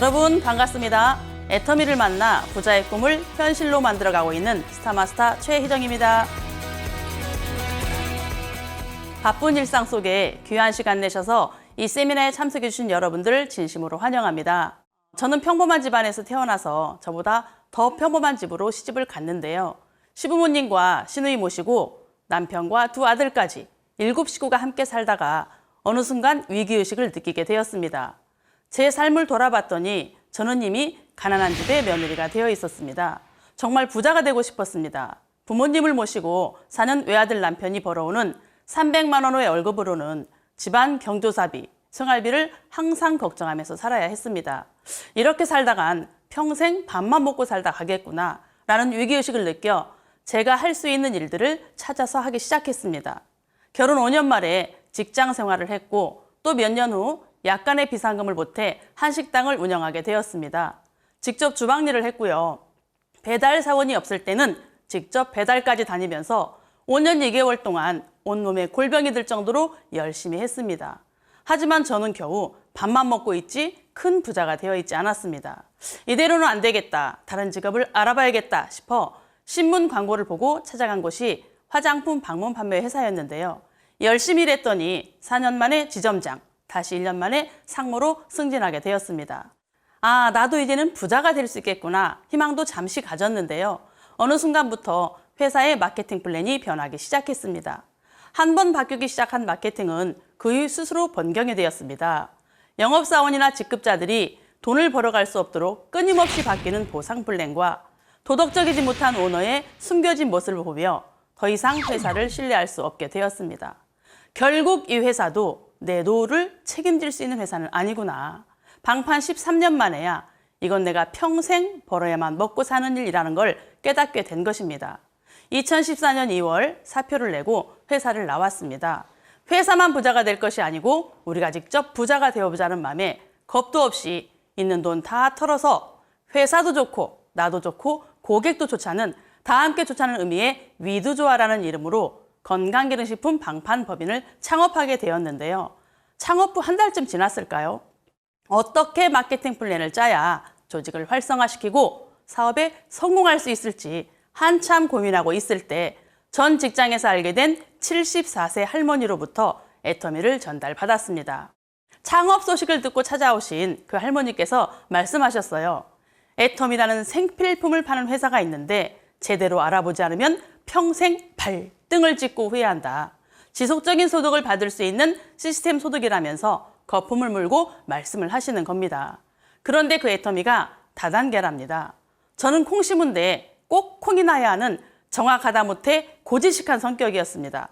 여러분 반갑습니다. 애터미를 만나 부자의 꿈을 현실로 만들어가고 있는 스타마스터 최희정입니다. 바쁜 일상 속에 귀한 시간 내셔서 이 세미나에 참석해 주신 여러분들 진심으로 환영합니다. 저는 평범한 집안에서 태어나서 저보다 더 평범한 집으로 시집을 갔는데요. 시부모님과 시누이 모시고 남편과 두 아들까지 일곱 식구가 함께 살다가 어느 순간 위기의식을 느끼게 되었습니다. 제 삶을 돌아봤더니 저는 이미 가난한 집의 며느리가 되어 있었습니다. 정말 부자가 되고 싶었습니다. 부모님을 모시고 사는 외아들 남편이 벌어오는 300만 원의 월급으로는 집안 경조사비, 생활비를 항상 걱정하면서 살아야 했습니다. 이렇게 살다간 평생 밥만 먹고 살다 가겠구나 라는 위기의식을 느껴 제가 할 수 있는 일들을 찾아서 하기 시작했습니다. 결혼 5년 말에 직장 생활을 했고 또 몇 년 후 약간의 비상금을 보태 한식당을 운영하게 되었습니다. 직접 주방 일을 했고요. 배달 사원이 없을 때는 직접 배달까지 다니면서 5년 2개월 동안 온몸에 골병이 들 정도로 열심히 했습니다. 하지만 저는 겨우 밥만 먹고 있지 큰 부자가 되어 있지 않았습니다. 이대로는 안 되겠다. 다른 직업을 알아봐야겠다 싶어 신문 광고를 보고 찾아간 곳이 화장품 방문 판매 회사였는데요. 열심히 일했더니 4년 만에 지점장, 다시 1년 만에 상무로 승진하게 되었습니다. 아, 나도 이제는 부자가 될 수 있겠구나. 희망도 잠시 가졌는데요. 어느 순간부터 회사의 마케팅 플랜이 변하기 시작했습니다. 한 번 바뀌기 시작한 마케팅은 그 이후 스스로 변경이 되었습니다. 영업사원이나 직급자들이 돈을 벌어갈 수 없도록 끊임없이 바뀌는 보상 플랜과 도덕적이지 못한 오너의 숨겨진 모습을 보며 더 이상 회사를 신뢰할 수 없게 되었습니다. 결국 이 회사도 내 노후를 책임질 수 있는 회사는 아니구나. 방판 13년 만에야 이건 내가 평생 벌어야만 먹고 사는 일이라는 걸 깨닫게 된 것입니다. 2014년 2월 사표를 내고 회사를 나왔습니다. 회사만 부자가 될 것이 아니고 우리가 직접 부자가 되어보자는 마음에 겁도 없이 있는 돈 다 털어서 회사도 좋고 나도 좋고 고객도 좋자는 다 함께 좋자는 의미의 위두조화라는 이름으로 건강기능식품 방판법인을 창업하게 되었는데요. 창업 후 한 달쯤 지났을까요? 어떻게 마케팅 플랜을 짜야 조직을 활성화시키고 사업에 성공할 수 있을지 한참 고민하고 있을 때 전 직장에서 알게 된 74세 할머니로부터 애터미를 전달받았습니다. 창업 소식을 듣고 찾아오신 그 할머니께서 말씀하셨어요. 애터미라는 생필품을 파는 회사가 있는데 제대로 알아보지 않으면 평생 발등을 찍고 후회한다. 지속적인 소득을 받을 수 있는 시스템 소득이라면서 거품을 물고 말씀을 하시는 겁니다. 그런데 그 애터미가 다단계랍니다. 저는 콩 심은데 꼭 콩이 나야 하는 정확하다 못해 고지식한 성격이었습니다.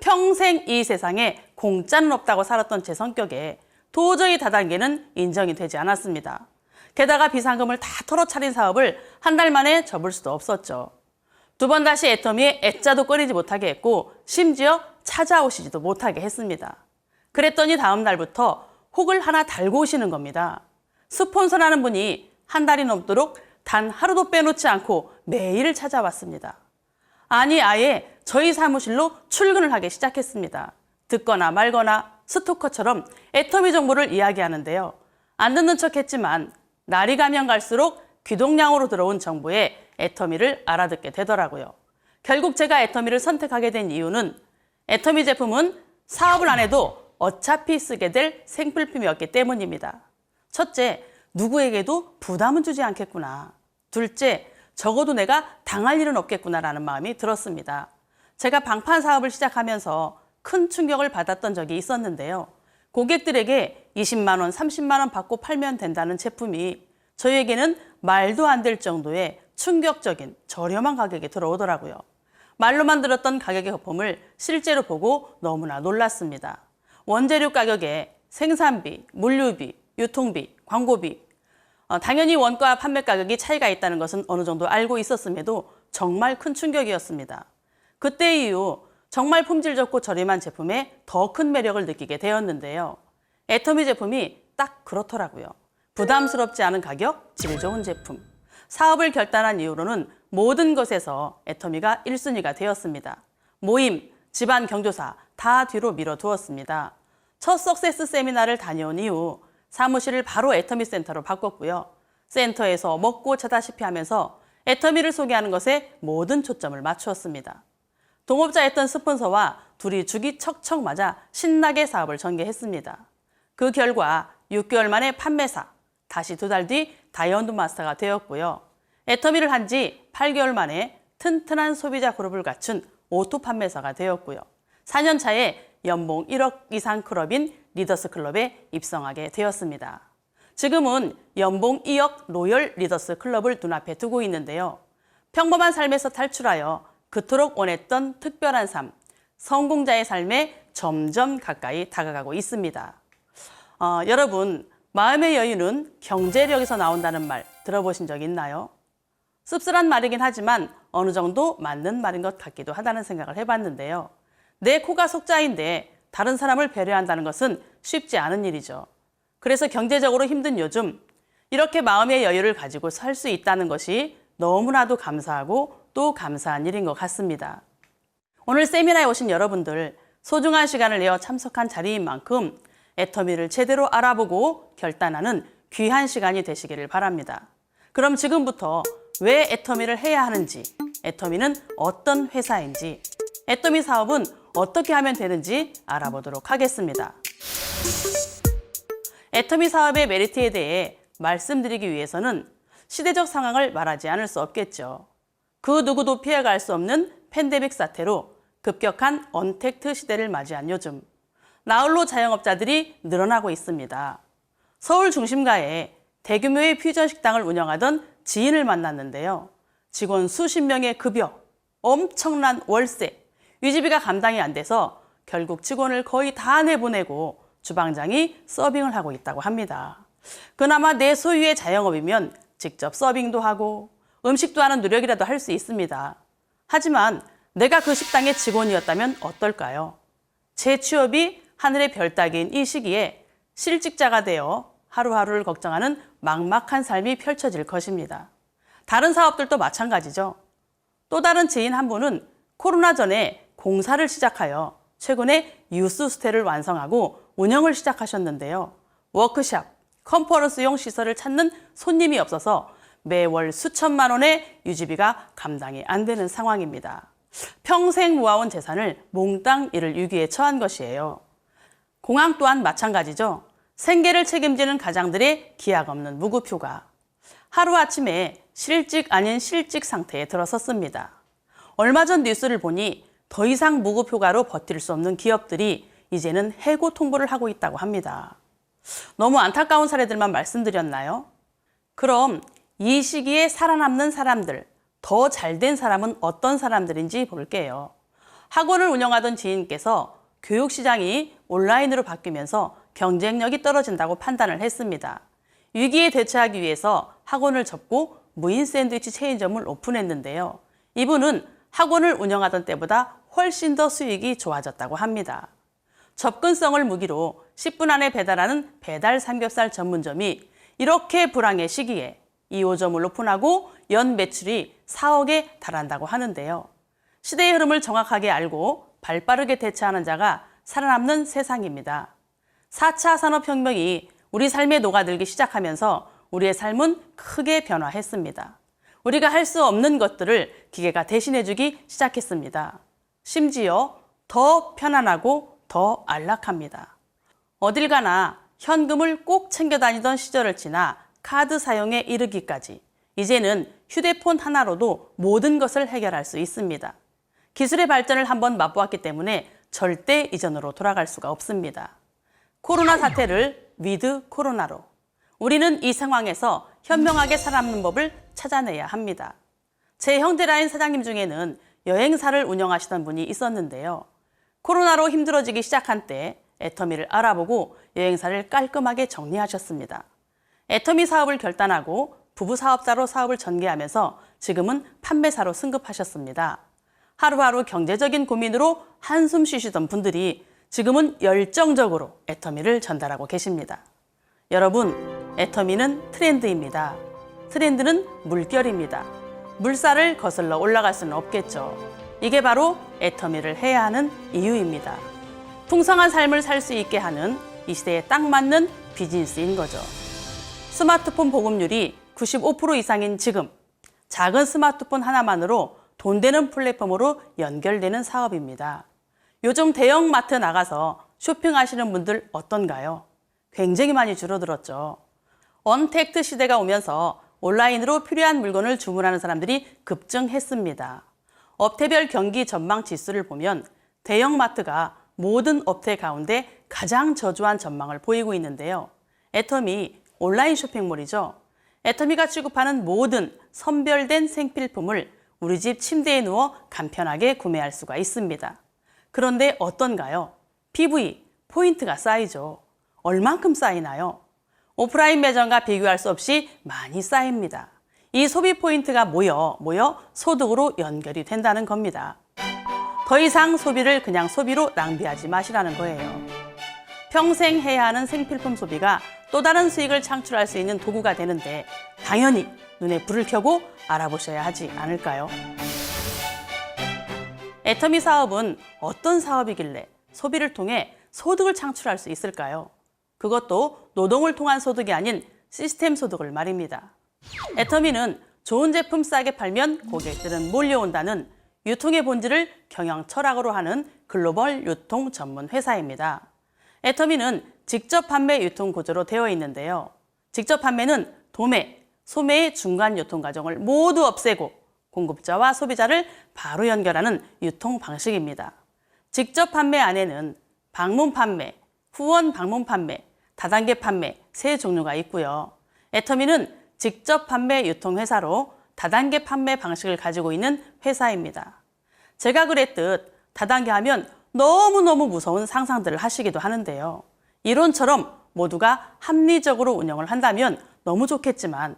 평생 이 세상에 공짜는 없다고 살았던 제 성격에 도저히 다단계는 인정이 되지 않았습니다. 게다가 비상금을 다 털어차린 사업을 한 달 만에 접을 수도 없었죠. 두 번 다시 애터미에 애자도 꺼리지 못하게 했고 심지어 찾아오시지도 못하게 했습니다. 그랬더니 다음 날부터 혹을 하나 달고 오시는 겁니다. 스폰서라는 분이 한 달이 넘도록 단 하루도 빼놓지 않고 매일 찾아왔습니다. 아니 아예 저희 사무실로 출근을 하기 시작했습니다. 듣거나 말거나 스토커처럼 애터미 정보를 이야기하는데요. 안 듣는 척 했지만 날이 가면 갈수록 귀동량으로 들어온 정보에 애터미를 알아듣게 되더라고요. 결국 제가 애터미를 선택하게 된 이유는 애터미 제품은 사업을 안 해도 어차피 쓰게 될 생필품이었기 때문입니다. 첫째, 누구에게도 부담은 주지 않겠구나. 둘째, 적어도 내가 당할 일은 없겠구나라는 마음이 들었습니다. 제가 방판 사업을 시작하면서 큰 충격을 받았던 적이 있었는데요. 고객들에게 20만 원, 30만 원 받고 팔면 된다는 제품이 저희에게는 말도 안 될 정도의 충격적인 저렴한 가격에 들어오더라고요. 말로만 들었던 가격의 거품을 실제로 보고 너무나 놀랐습니다. 원재료 가격에 생산비, 물류비, 유통비, 광고비, 어, 당연히 원가 판매 가격이 차이가 있다는 것은 어느 정도 알고 있었음에도 정말 큰 충격이었습니다. 그때 이후 정말 품질 좋고 저렴한 제품에 더 큰 매력을 느끼게 되었는데요. 애터미 제품이 딱 그렇더라고요. 부담스럽지 않은 가격, 질 좋은 제품. 사업을 결단한 이후로는 모든 것에서 애터미가 1순위가 되었습니다. 모임, 집안 경조사 다 뒤로 밀어두었습니다. 첫 석세스 세미나를 다녀온 이후 사무실을 바로 애터미 센터로 바꿨고요. 센터에서 먹고 자다시피 하면서 애터미를 소개하는 것에 모든 초점을 맞추었습니다. 동업자였던 스폰서와 둘이 죽이 척척 맞아 신나게 사업을 전개했습니다. 그 결과 6개월 만에 판매사, 다시 두 달 뒤 다이아몬드 마스터가 되었고요. 애터미를 한 지 8개월 만에 튼튼한 소비자 그룹을 갖춘 오토 판매사가 되었고요. 4년 차에 연봉 1억 이상 클럽인 리더스 클럽에 입성하게 되었습니다. 지금은 연봉 2억 로열 리더스 클럽을 눈앞에 두고 있는데요. 평범한 삶에서 탈출하여 그토록 원했던 특별한 삶, 성공자의 삶에 점점 가까이 다가가고 있습니다. 어, 여러분, 마음의 여유는 경제력에서 나온다는 말 들어보신 적 있나요? 씁쓸한 말이긴 하지만 어느 정도 맞는 말인 것 같기도 하다는 생각을 해봤는데요. 내 코가 속자인데 다른 사람을 배려한다는 것은 쉽지 않은 일이죠. 그래서 경제적으로 힘든 요즘 이렇게 마음의 여유를 가지고 살 수 있다는 것이 너무나도 감사하고 또 감사한 일인 것 같습니다. 오늘 세미나에 오신 여러분들 소중한 시간을 내어 참석한 자리인 만큼 애터미를 제대로 알아보고 결단하는 귀한 시간이 되시기를 바랍니다. 그럼 지금부터 왜 애터미를 해야 하는지, 애터미는 어떤 회사인지, 애터미 사업은 어떻게 하면 되는지 알아보도록 하겠습니다. 애터미 사업의 메리트에 대해 말씀드리기 위해서는 시대적 상황을 말하지 않을 수 없겠죠. 그 누구도 피해갈 수 없는 팬데믹 사태로 급격한 언택트 시대를 맞이한 요즘 나홀로 자영업자들이 늘어나고 있습니다. 서울 중심가에 대규모의 퓨전 식당을 운영하던 지인을 만났는데요. 직원 수십 명의 급여, 엄청난 월세, 유지비가 감당이 안 돼서 결국 직원을 거의 다 내보내고 주방장이 서빙을 하고 있다고 합니다. 그나마 내 소유의 자영업이면 직접 서빙도 하고 음식도 하는 노력이라도 할 수 있습니다. 하지만 내가 그 식당의 직원이었다면 어떨까요? 제 취업이 하늘의 별 따기인 이 시기에 실직자가 되어 하루하루를 걱정하는 막막한 삶이 펼쳐질 것입니다. 다른 사업들도 마찬가지죠. 또 다른 지인 한 분은 코로나 전에 공사를 시작하여 최근에 유스스테를 완성하고 운영을 시작하셨는데요. 워크샵, 컨퍼런스용 시설을 찾는 손님이 없어서 매월 수천만 원의 유지비가 감당이 안 되는 상황입니다. 평생 모아온 재산을 몽땅 이를 위기에 처한 것이에요. 공항 또한 마찬가지죠. 생계를 책임지는 가장들의 기약 없는 무급휴가. 하루아침에 실직 아닌 실직 상태에 들어섰습니다. 얼마 전 뉴스를 보니 더 이상 무급휴가로 버틸 수 없는 기업들이 이제는 해고 통보를 하고 있다고 합니다. 너무 안타까운 사례들만 말씀드렸나요? 그럼 이 시기에 살아남는 사람들, 더 잘 된 사람은 어떤 사람들인지 볼게요. 학원을 운영하던 지인께서 교육 시장이 온라인으로 바뀌면서 경쟁력이 떨어진다고 판단을 했습니다. 위기에 대처하기 위해서 학원을 접고 무인 샌드위치 체인점을 오픈했는데요. 이분은 학원을 운영하던 때보다 훨씬 더 수익이 좋아졌다고 합니다. 접근성을 무기로 10분 안에 배달하는 배달 삼겹살 전문점이 이렇게 불황의 시기에 2호점을 오픈하고 연 매출이 4억에 달한다고 하는데요. 시대의 흐름을 정확하게 알고 발빠르게 대처하는 자가 살아남는 세상입니다. 4차 산업혁명이 우리 삶에 녹아들기 시작하면서 우리의 삶은 크게 변화했습니다. 우리가 할 수 없는 것들을 기계가 대신해주기 시작했습니다. 심지어 더 편안하고 더 안락합니다. 어딜 가나 현금을 꼭 챙겨 다니던 시절을 지나 카드 사용에 이르기까지 이제는 휴대폰 하나로도 모든 것을 해결할 수 있습니다. 기술의 발전을 한번 맛보았기 때문에 절대 이전으로 돌아갈 수가 없습니다. 코로나 사태를 위드 코로나로 우리는 이 상황에서 현명하게 살아남는 법을 찾아내야 합니다. 제 형제라인 사장님 중에는 여행사를 운영하시던 분이 있었는데요. 코로나로 힘들어지기 시작한 때 애터미를 알아보고 여행사를 깔끔하게 정리하셨습니다. 애터미 사업을 결단하고 부부 사업자로 사업을 전개하면서 지금은 판매사로 승급하셨습니다. 하루하루 경제적인 고민으로 한숨 쉬시던 분들이 지금은 열정적으로 애터미를 전달하고 계십니다. 여러분, 애터미는 트렌드입니다. 트렌드는 물결입니다. 물살을 거슬러 올라갈 수는 없겠죠. 이게 바로 애터미를 해야 하는 이유입니다. 풍성한 삶을 살 수 있게 하는 이 시대에 딱 맞는 비즈니스인 거죠. 스마트폰 보급률이 95% 이상인 지금 작은 스마트폰 하나만으로 돈 되는 플랫폼으로 연결되는 사업입니다. 요즘 대형 마트 나가서 쇼핑하시는 분들 어떤가요? 굉장히 많이 줄어들었죠. 언택트 시대가 오면서 온라인으로 필요한 물건을 주문하는 사람들이 급증했습니다. 업태별 경기 전망 지수를 보면 대형 마트가 모든 업태 가운데 가장 저조한 전망을 보이고 있는데요. 애터미 온라인 쇼핑몰이죠. 애터미가 취급하는 모든 선별된 생필품을 우리 집 침대에 누워 간편하게 구매할 수가 있습니다. 그런데 어떤가요? PV, 포인트가 쌓이죠. 얼만큼 쌓이나요? 오프라인 매장과 비교할 수 없이 많이 쌓입니다. 이 소비 포인트가 모여 모여 소득으로 연결이 된다는 겁니다. 더 이상 소비를 그냥 소비로 낭비하지 마시라는 거예요. 평생 해야 하는 생필품 소비가 또 다른 수익을 창출할 수 있는 도구가 되는데 당연히 눈에 불을 켜고 알아보셔야 하지 않을까요? 애터미 사업은 어떤 사업이길래 소비를 통해 소득을 창출할 수 있을까요? 그것도 노동을 통한 소득이 아닌 시스템 소득을 말입니다. 애터미는 좋은 제품 싸게 팔면 고객들은 몰려온다는 유통의 본질을 경영 철학으로 하는 글로벌 유통 전문 회사입니다. 애터미는 직접 판매 유통 구조로 되어 있는데요. 직접 판매는 도매, 소매의 중간 유통 과정을 모두 없애고 공급자와 소비자를 바로 연결하는 유통 방식입니다. 직접 판매 안에는 방문 판매, 후원 방문 판매, 다단계 판매 세 종류가 있고요. 애터미는 직접 판매 유통 회사로 다단계 판매 방식을 가지고 있는 회사입니다. 제가 그랬듯 다단계 하면 너무너무 무서운 상상들을 하시기도 하는데요. 이론처럼 모두가 합리적으로 운영을 한다면 너무 좋겠지만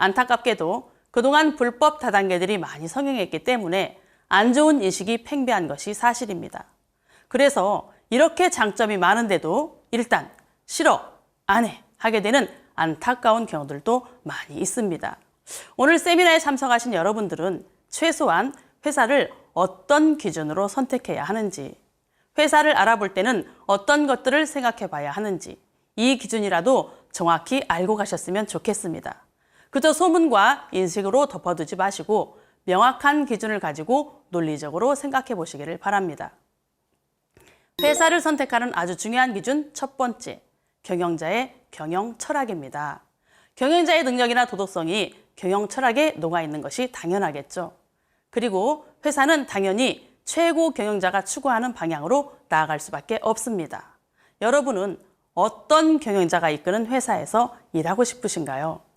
안타깝게도 그동안 불법 다단계들이 많이 성행했기 때문에 안 좋은 인식이 팽배한 것이 사실입니다. 그래서 이렇게 장점이 많은데도 일단 싫어, 안 해 하게 되는 안타까운 경우들도 많이 있습니다. 오늘 세미나에 참석하신 여러분들은 최소한 회사를 어떤 기준으로 선택해야 하는지, 회사를 알아볼 때는 어떤 것들을 생각해 봐야 하는지, 이 기준이라도 정확히 알고 가셨으면 좋겠습니다. 그저 소문과 인식으로 덮어두지 마시고 명확한 기준을 가지고 논리적으로 생각해 보시기를 바랍니다. 회사를 선택하는 아주 중요한 기준 첫 번째, 경영자의 경영 철학입니다. 경영자의 능력이나 도덕성이 경영 철학에 녹아 있는 것이 당연하겠죠. 그리고 회사는 당연히 최고 경영자가 추구하는 방향으로 나아갈 수밖에 없습니다. 여러분은 어떤 경영자가 이끄는 회사에서 일하고 싶으신가요?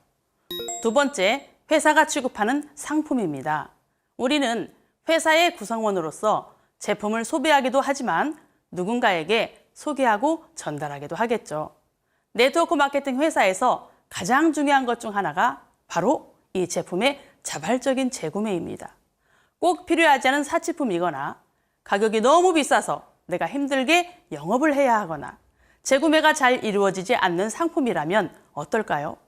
두 번째, 회사가 취급하는 상품입니다. 우리는 회사의 구성원으로서 제품을 소비하기도 하지만 누군가에게 소개하고 전달하기도 하겠죠. 네트워크 마케팅 회사에서 가장 중요한 것 중 하나가 바로 이 제품의 자발적인 재구매입니다. 꼭 필요하지 않은 사치품이거나 가격이 너무 비싸서 내가 힘들게 영업을 해야 하거나 재구매가 잘 이루어지지 않는 상품이라면 어떨까요?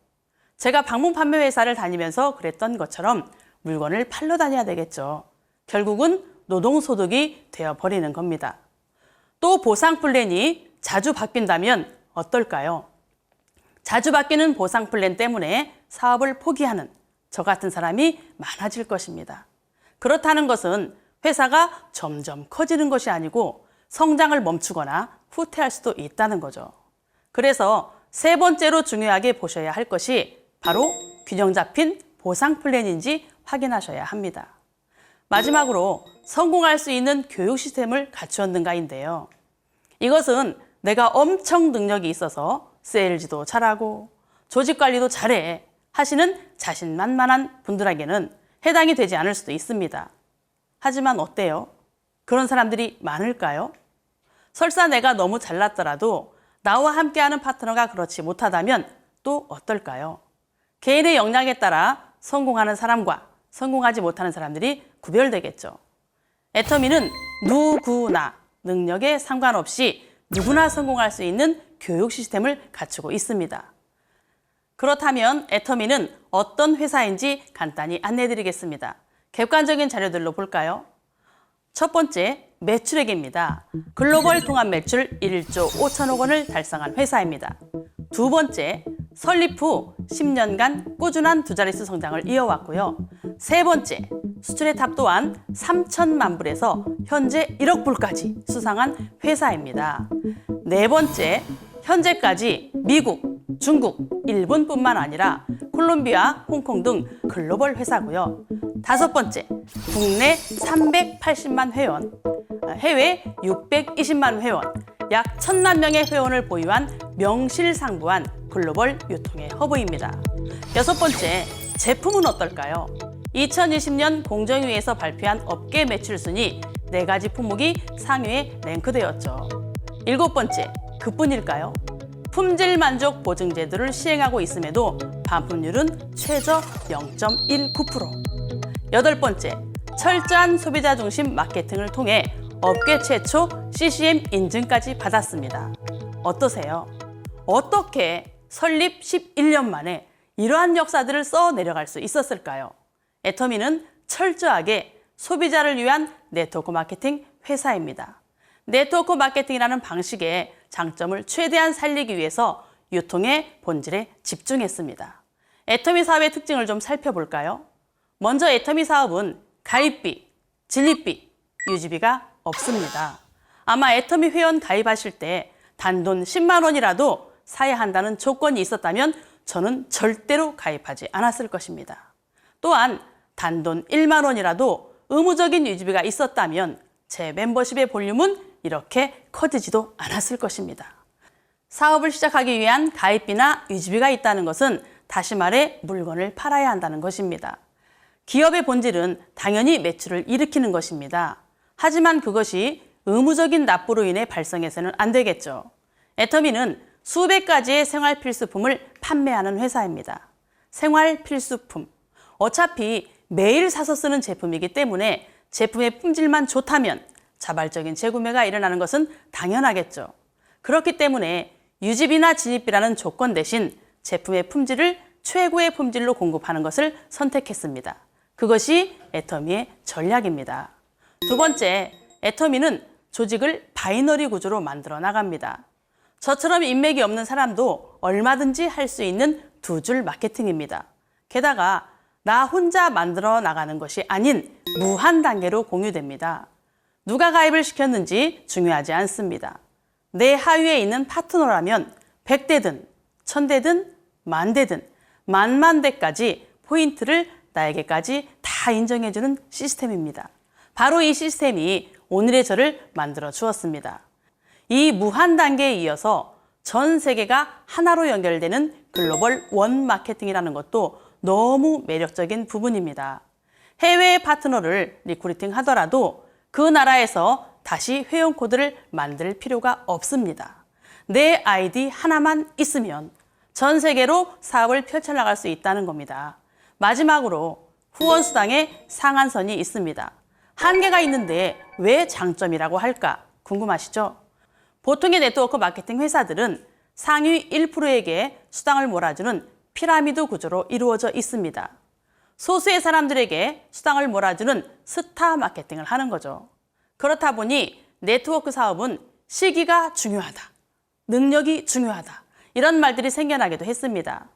제가 방문 판매 회사를 다니면서 그랬던 것처럼 물건을 팔러 다녀야 되겠죠. 결국은 노동소득이 되어버리는 겁니다. 또 보상 플랜이 자주 바뀐다면 어떨까요? 자주 바뀌는 보상 플랜 때문에 사업을 포기하는 저 같은 사람이 많아질 것입니다. 그렇다는 것은 회사가 점점 커지는 것이 아니고 성장을 멈추거나 후퇴할 수도 있다는 거죠. 그래서 세 번째로 중요하게 보셔야 할 것이 바로 균형 잡힌 보상 플랜인지 확인하셔야 합니다. 마지막으로 성공할 수 있는 교육 시스템을 갖추었는가인데요. 이것은 내가 엄청 능력이 있어서 세일즈도 잘하고 조직 관리도 잘해 하시는 자신만만한 분들에게는 해당이 되지 않을 수도 있습니다. 하지만 어때요? 그런 사람들이 많을까요? 설사 내가 너무 잘났더라도 나와 함께하는 파트너가 그렇지 못하다면 또 어떨까요? 개인의 역량에 따라 성공하는 사람과 성공하지 못하는 사람들이 구별되겠죠. 애터미는 누구나 능력에 상관없이 누구나 성공할 수 있는 교육 시스템을 갖추고 있습니다. 그렇다면 애터미는 어떤 회사인지 간단히 안내해 드리겠습니다. 객관적인 자료들로 볼까요? 첫 번째, 매출액입니다. 글로벌 통합 매출 1조 5천억 원을 달성한 회사입니다. 두 번째, 설립 후 10년간 꾸준한 두 자릿수 성장을 이어왔고요. 세 번째, 수출의 탑 또한 3천만 불에서 현재 1억 불까지 수상한 회사입니다. 네 번째, 현재까지 미국, 중국, 일본뿐만 아니라 콜롬비아, 홍콩 등 글로벌 회사고요. 다섯 번째, 국내 380만 회원, 해외 620만 회원, 약 1천만 명의 회원을 보유한 명실상부한 글로벌 유통의 허브입니다. 여섯 번째, 제품은 어떨까요? 2020년 공정위에서 발표한 업계 매출 순위 네 가지 품목이 상위에 랭크되었죠. 일곱 번째, 그뿐일까요? 품질 만족 보증 제도를 시행하고 있음에도 반품률은 최저 0.19%. 여덟 번째, 철저한 소비자 중심 마케팅을 통해 업계 최초 CCM 인증까지 받았습니다. 어떠세요? 어떻게 설립 11년 만에 이러한 역사들을 써 내려갈 수 있었을까요? 애터미는 철저하게 소비자를 위한 네트워크 마케팅 회사입니다. 네트워크 마케팅이라는 방식의 장점을 최대한 살리기 위해서 유통의 본질에 집중했습니다. 애터미 사업의 특징을 좀 살펴볼까요? 먼저 애터미 사업은 가입비, 진입비, 유지비가 없습니다. 아마 애터미 회원 가입하실 때 단돈 10만 원이라도 사야 한다는 조건이 있었다면 저는 절대로 가입하지 않았을 것입니다. 또한 단돈 1만 원이라도 의무적인 유지비가 있었다면 제 멤버십의 볼륨은 이렇게 커지지도 않았을 것입니다. 사업을 시작하기 위한 가입비나 유지비가 있다는 것은 다시 말해 물건을 팔아야 한다는 것입니다. 기업의 본질은 당연히 매출을 일으키는 것입니다. 하지만 그것이 의무적인 납부로 인해 발생해서는 안 되겠죠. 애터미는 수백 가지의 생활 필수품을 판매하는 회사입니다. 생활 필수품. 어차피 매일 사서 쓰는 제품이기 때문에 제품의 품질만 좋다면 자발적인 재구매가 일어나는 것은 당연하겠죠. 그렇기 때문에 유지비나 진입비라는 조건 대신 제품의 품질을 최고의 품질로 공급하는 것을 선택했습니다. 그것이 애터미의 전략입니다. 두 번째, 애터미는 조직을 바이너리 구조로 만들어 나갑니다. 저처럼 인맥이 없는 사람도 얼마든지 할 수 있는 두 줄 마케팅입니다. 게다가 나 혼자 만들어 나가는 것이 아닌 무한 단계로 공유됩니다. 누가 가입을 시켰는지 중요하지 않습니다. 내 하위에 있는 파트너라면 100대든 1000대든 만대든 만만대까지 포인트를 나에게까지 다 인정해주는 시스템입니다. 바로 이 시스템이 오늘의 저를 만들어 주었습니다. 이 무한 단계에 이어서 전 세계가 하나로 연결되는 글로벌 원 마케팅이라는 것도 너무 매력적인 부분입니다. 해외 파트너를 리크루팅 하더라도 그 나라에서 다시 회원 코드를 만들 필요가 없습니다. 내 아이디 하나만 있으면 전 세계로 사업을 펼쳐나갈 수 있다는 겁니다. 마지막으로 후원수당의 상한선이 있습니다. 한계가 있는데 왜 장점이라고 할까 궁금하시죠? 보통의 네트워크 마케팅 회사들은 상위 1%에게 수당을 몰아주는 피라미드 구조로 이루어져 있습니다. 소수의 사람들에게 수당을 몰아주는 스타 마케팅을 하는 거죠. 그렇다 보니 네트워크 사업은 시기가 중요하다. 능력이 중요하다. 이런 말들이 생겨나기도 했습니다.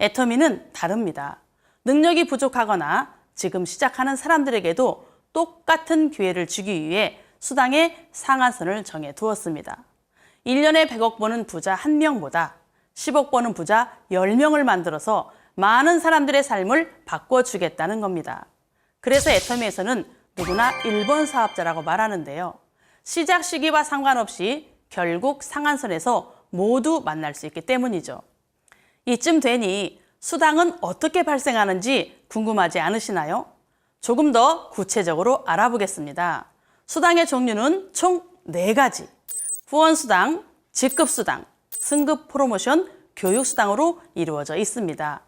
애터미는 다릅니다. 능력이 부족하거나 지금 시작하는 사람들에게도 똑같은 기회를 주기 위해 수당의 상한선을 정해 두었습니다. 1년에 100억 버는 부자 1명보다 10억 버는 부자 10명을 만들어서 많은 사람들의 삶을 바꿔주겠다는 겁니다. 그래서 애터미에서는 누구나 1번 사업자라고 말하는데요. 시작 시기와 상관없이 결국 상한선에서 모두 만날 수 있기 때문이죠. 이쯤 되니 수당은 어떻게 발생하는지 궁금하지 않으시나요? 조금 더 구체적으로 알아보겠습니다. 수당의 종류는 총 4가지. 후원수당, 직급수당, 승급 프로모션, 교육수당으로 이루어져 있습니다.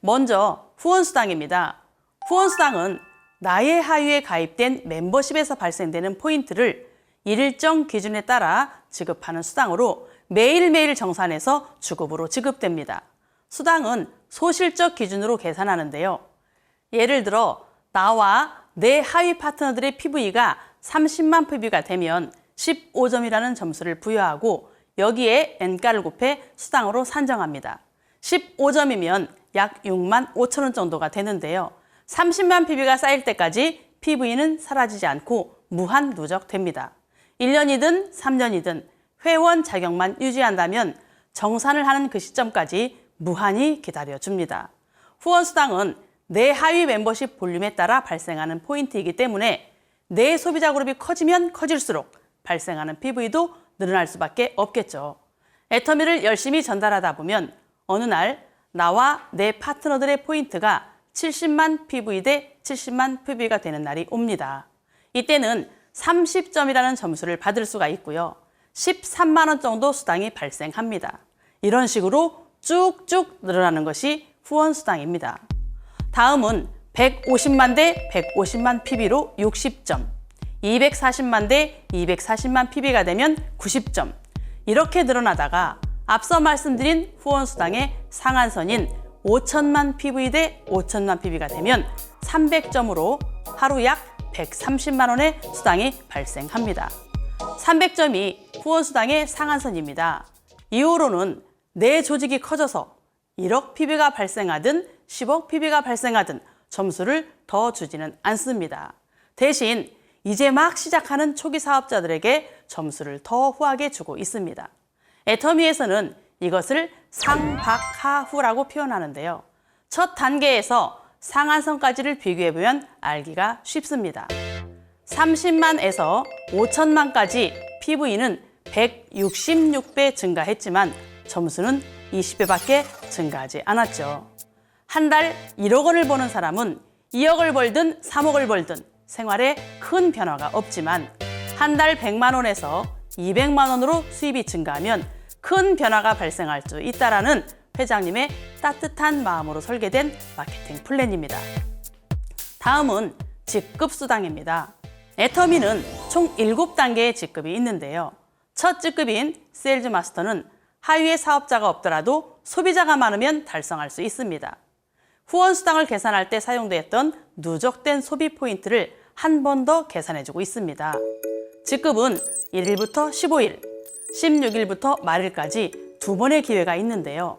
먼저 후원수당입니다. 후원수당은 나의 하위에 가입된 멤버십에서 발생되는 포인트를 일정 기준에 따라 지급하는 수당으로 매일매일 정산해서 주급으로 지급됩니다. 수당은 소실적 기준으로 계산하는데요. 예를 들어 나와 내 하위 파트너들의 PV가 30만 PV가 되면 15점이라는 점수를 부여하고 여기에 N가를 곱해 수당으로 산정합니다. 15점이면 약 6만 5천 원 정도가 되는데요. 30만 PB가 쌓일 때까지 PV는 사라지지 않고 무한 누적됩니다. 1년이든 3년이든 회원 자격만 유지한다면 정산을 하는 그 시점까지 무한히 기다려줍니다. 후원수당은 내 하위 멤버십 볼륨에 따라 발생하는 포인트이기 때문에 내 소비자 그룹이 커지면 커질수록 발생하는 PV도 늘어날 수밖에 없겠죠. 애터미를 열심히 전달하다 보면 어느 날 나와 내 파트너들의 포인트가 70만 PV 대 70만 PV가 되는 날이 옵니다. 이때는 30점이라는 점수를 받을 수가 있고요. 13만 원 정도 수당이 발생합니다. 이런 식으로 쭉쭉 늘어나는 것이 후원 수당입니다. 다음은 150만 대 150만 PB로 60점, 240만 대 240만 PB가 되면 90점. 이렇게 늘어나다가 앞서 말씀드린 후원 수당의 상한선인 5천만 PV 대 5천만 PB가 되면 300점으로 하루 약 130만 원의 수당이 발생합니다. 300점이 후원 수당의 상한선입니다. 이후로는 내 조직이 커져서 1억 PB가 발생하든 10억 PB가 발생하든 점수를 더 주지는 않습니다. 대신 이제 막 시작하는 초기 사업자들에게 점수를 더 후하게 주고 있습니다. 애터미에서는 이것을 상박하후라고 표현하는데요. 첫 단계에서 상한선까지를 비교해보면 알기가 쉽습니다. 30만에서 5천만까지 PV는 166배 증가했지만 점수는 20배밖에 증가하지 않았죠. 한 달 1억 원을 버는 사람은 2억을 벌든 3억을 벌든 생활에 큰 변화가 없지만 한 달 100만 원에서 200만 원으로 수입이 증가하면 큰 변화가 발생할 수 있다라는 회장님의 따뜻한 마음으로 설계된 마케팅 플랜입니다. 다음은 직급 수당입니다. 애터미는 총 7단계의 직급이 있는데요. 첫 직급인 세일즈 마스터는 하위의 사업자가 없더라도 소비자가 많으면 달성할 수 있습니다. 후원 수당을 계산할 때 사용되었던 누적된 소비 포인트를 한 번 더 계산해주고 있습니다. 직급은 1일부터 15일, 16일부터 말일까지 두 번의 기회가 있는데요.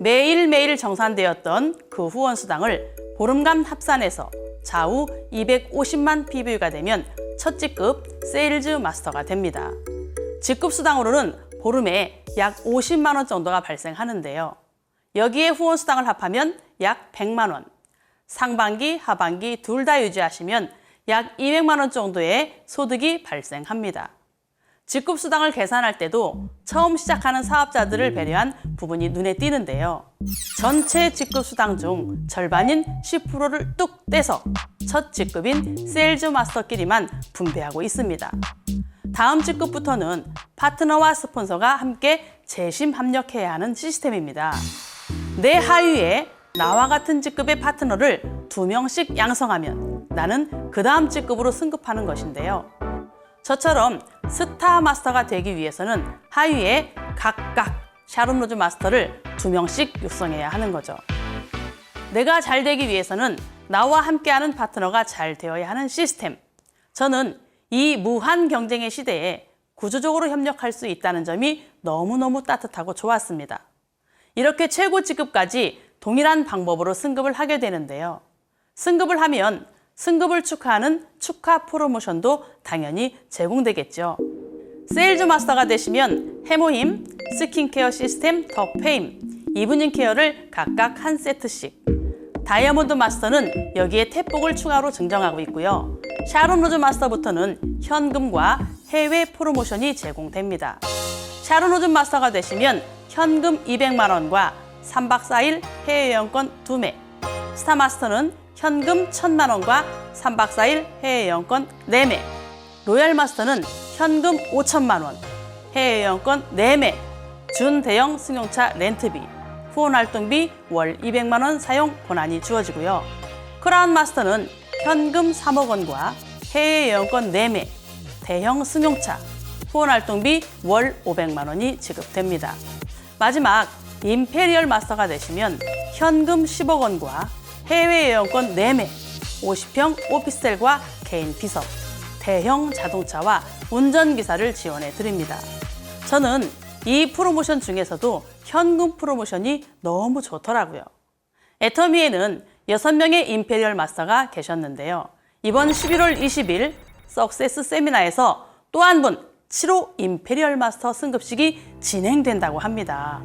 매일매일 정산되었던 그 후원 수당을 보름간 합산해서 좌우 250만 PV가 되면 첫 직급 세일즈 마스터가 됩니다. 직급 수당으로는 보름에 약 50만 원 정도가 발생하는데요. 여기에 후원 수당을 합하면 약 100만 원. 상반기, 하반기 둘 다 유지하시면 약 200만 원 정도의 소득이 발생합니다. 직급 수당을 계산할 때도 처음 시작하는 사업자들을 배려한 부분이 눈에 띄는데요. 전체 직급 수당 중 절반인 10%를 뚝 떼서 첫 직급인 세일즈 마스터끼리만 분배하고 있습니다. 다음 직급부터는 파트너와 스폰서가 함께 재심 합력해야 하는 시스템입니다. 내 하위에 나와 같은 직급의 파트너를 두 명씩 양성하면 나는 그 다음 직급으로 승급하는 것인데요. 저처럼 스타 마스터가 되기 위해서는 하위에 각각 샤론 로즈 마스터를 두 명씩 육성해야 하는 거죠. 내가 잘 되기 위해서는 나와 함께하는 파트너가 잘 되어야 하는 시스템. 저는 이 무한 경쟁의 시대에 구조적으로 협력할 수 있다는 점이 너무너무 따뜻하고 좋았습니다. 이렇게 최고 직급까지 동일한 방법으로 승급을 하게 되는데요. 승급을 하면 승급을 축하하는 축하 프로모션도 당연히 제공되겠죠. 세일즈 마스터가 되시면 해모힘, 스킨케어 시스템 더 페임, 이브닝 케어를 각각 한 세트씩. 다이아몬드 마스터는 여기에 탭복을 추가로 증정하고 있고요. 샤론 로즈 마스터부터는 현금과 해외 프로모션이 제공됩니다. 샤론 로즈 마스터가 되시면 현금 200만 원과 3박 4일 해외여행권 2매, 스타마스터는 현금 1000만 원과 3박 4일 해외여행권 4매, 로얄마스터는 현금 5천만 원, 해외여행권 4매, 준대형 승용차 렌트비, 후원활동비 월 200만 원 사용 권한이 주어지고요. 크라운 마스터는 현금 3억 원과 해외여행권 4매, 대형 승용차, 후원활동비 월 500만 원이 지급됩니다. 마지막 임페리얼 마스터가 되시면 현금 10억 원과 해외 여행권 4매, 50평 오피스텔과 개인 비서, 대형 자동차와 운전기사를 지원해 드립니다. 저는 이 프로모션 중에서도 현금 프로모션이 너무 좋더라고요. 애터미에는 6명의 임페리얼 마스터가 계셨는데요. 이번 11월 20일 석세스 세미나에서 또 한 분 7호 임페리얼 마스터 승급식이 진행된다고 합니다.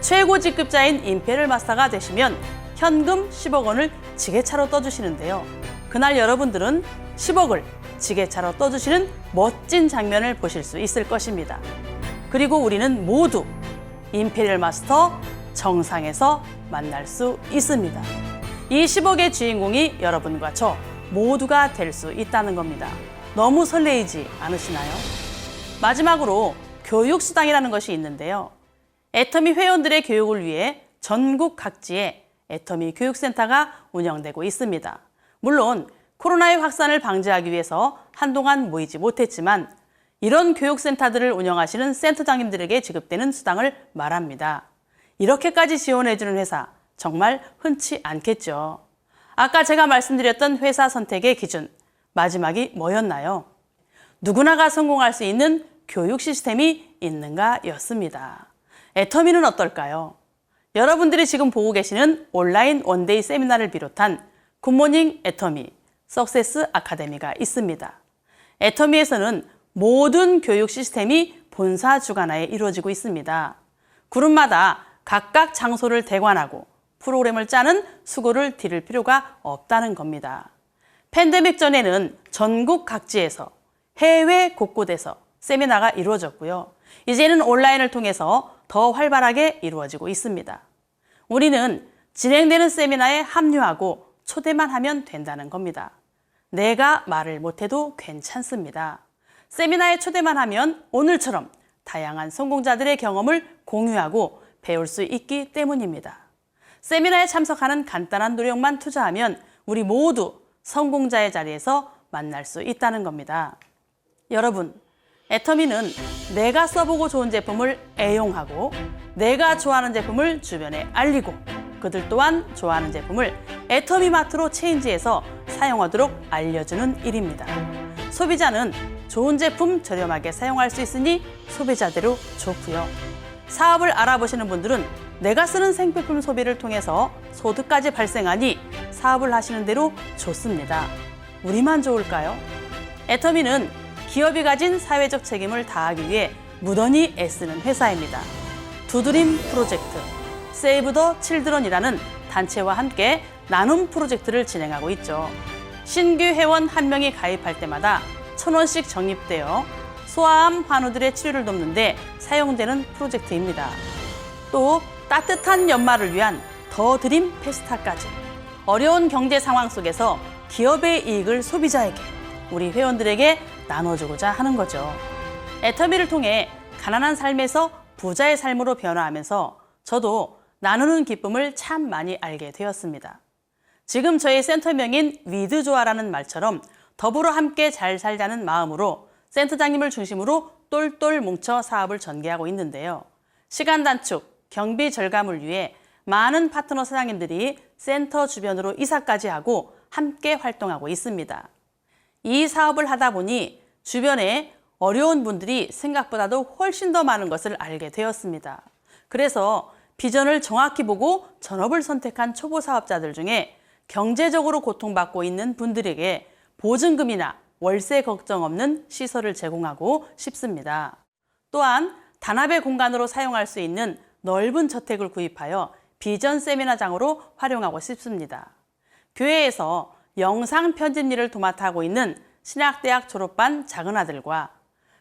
최고 직급자인 임페리얼 마스터가 되시면 현금 10억 원을 지게차로 떠주시는데요. 그날 여러분들은 10억을 지게차로 떠주시는 멋진 장면을 보실 수 있을 것입니다. 그리고 우리는 모두 임페리얼 마스터 정상에서 만날 수 있습니다. 이 10억의 주인공이 여러분과 저 모두가 될 수 있다는 겁니다. 너무 설레이지 않으시나요? 마지막으로 교육수당이라는 것이 있는데요. 애터미 회원들의 교육을 위해 전국 각지에 애터미 교육센터가 운영되고 있습니다. 물론 코로나의 확산을 방지하기 위해서 한동안 모이지 못했지만 이런 교육센터들을 운영하시는 센터장님들에게 지급되는 수당을 말합니다. 이렇게까지 지원해주는 회사 정말 흔치 않겠죠. 아까 제가 말씀드렸던 회사 선택의 기준 마지막이 뭐였나요? 누구나가 성공할 수 있는 교육 시스템이 있는가 였습니다. 애터미는 어떨까요? 여러분들이 지금 보고 계시는 온라인 원데이 세미나를 비롯한 굿모닝 애터미, 석세스 아카데미가 있습니다. 애터미에서는 모든 교육 시스템이 본사 주관하에 이루어지고 있습니다. 그룹마다 각각 장소를 대관하고 프로그램을 짜는 수고를 들일 필요가 없다는 겁니다. 팬데믹 전에는 전국 각지에서 해외 곳곳에서 세미나가 이루어졌고요. 이제는 온라인을 통해서 더 활발하게 이루어지고 있습니다. 우리는 진행되는 세미나에 합류하고 초대만 하면 된다는 겁니다. 내가 말을 못해도 괜찮습니다. 세미나에 초대만 하면 오늘처럼 다양한 성공자들의 경험을 공유하고 배울 수 있기 때문입니다. 세미나에 참석하는 간단한 노력만 투자하면 우리 모두 성공자의 자리에서 만날 수 있다는 겁니다. 여러분, 애터미는 내가 써보고 좋은 제품을 애용하고 내가 좋아하는 제품을 주변에 알리고 그들 또한 좋아하는 제품을 애터미 마트로 체인지해서 사용하도록 알려주는 일입니다. 소비자는 좋은 제품 저렴하게 사용할 수 있으니 소비자대로 좋고요. 사업을 알아보시는 분들은 내가 쓰는 생필품 소비를 통해서 소득까지 발생하니 사업을 하시는 대로 좋습니다. 우리만 좋을까요? 애터미는 기업이 가진 사회적 책임을 다하기 위해 무던히 애쓰는 회사입니다. 두드림 프로젝트, 세이브 더 칠드런이라는 단체와 함께 나눔 프로젝트를 진행하고 있죠. 신규 회원 한 명이 가입할 때마다 천 원씩 적립되어 소아암 환우들의 치료를 돕는데 사용되는 프로젝트입니다. 또 따뜻한 연말을 위한 더 드림 페스타까지 어려운 경제 상황 속에서 기업의 이익을 소비자에게 우리 회원들에게 나눠주고자 하는 거죠. 애터미를 통해 가난한 삶에서 부자의 삶으로 변화하면서 저도 나누는 기쁨을 참 많이 알게 되었습니다. 지금 저희 센터명인 위드조아라는 말처럼 더불어 함께 잘 살자는 마음으로 센터장님을 중심으로 똘똘 뭉쳐 사업을 전개하고 있는데요. 시간 단축, 경비 절감을 위해 많은 파트너 사장님들이 센터 주변으로 이사까지 하고 함께 활동하고 있습니다. 이 사업을 하다 보니 주변에 어려운 분들이 생각보다도 훨씬 더 많은 것을 알게 되었습니다. 그래서 비전을 정확히 보고 전업을 선택한 초보 사업자들 중에 경제적으로 고통받고 있는 분들에게 보증금이나 월세 걱정 없는 시설을 제공하고 싶습니다. 또한 단합의 공간으로 사용할 수 있는 넓은 저택을 구입하여 비전 세미나장으로 활용하고 싶습니다. 교회에서 영상 편집 일을 도맡아 하고 있는 신학대학 졸업반 작은 아들과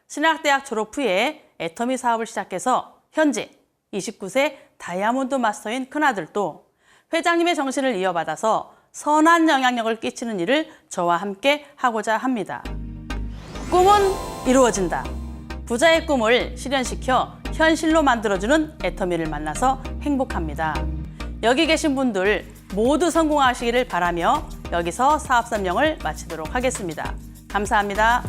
신학대학 졸업 후에 애터미 사업을 시작해서 현재 29세 다이아몬드 마스터인 큰아들도 회장님의 정신을 이어받아서 선한 영향력을 끼치는 일을 저와 함께 하고자 합니다. 꿈은 이루어진다. 부자의 꿈을 실현시켜 현실로 만들어주는 애터미를 만나서 행복합니다. 여기 계신 분들 모두 성공하시기를 바라며 여기서 사업 설명을 마치도록 하겠습니다. 감사합니다.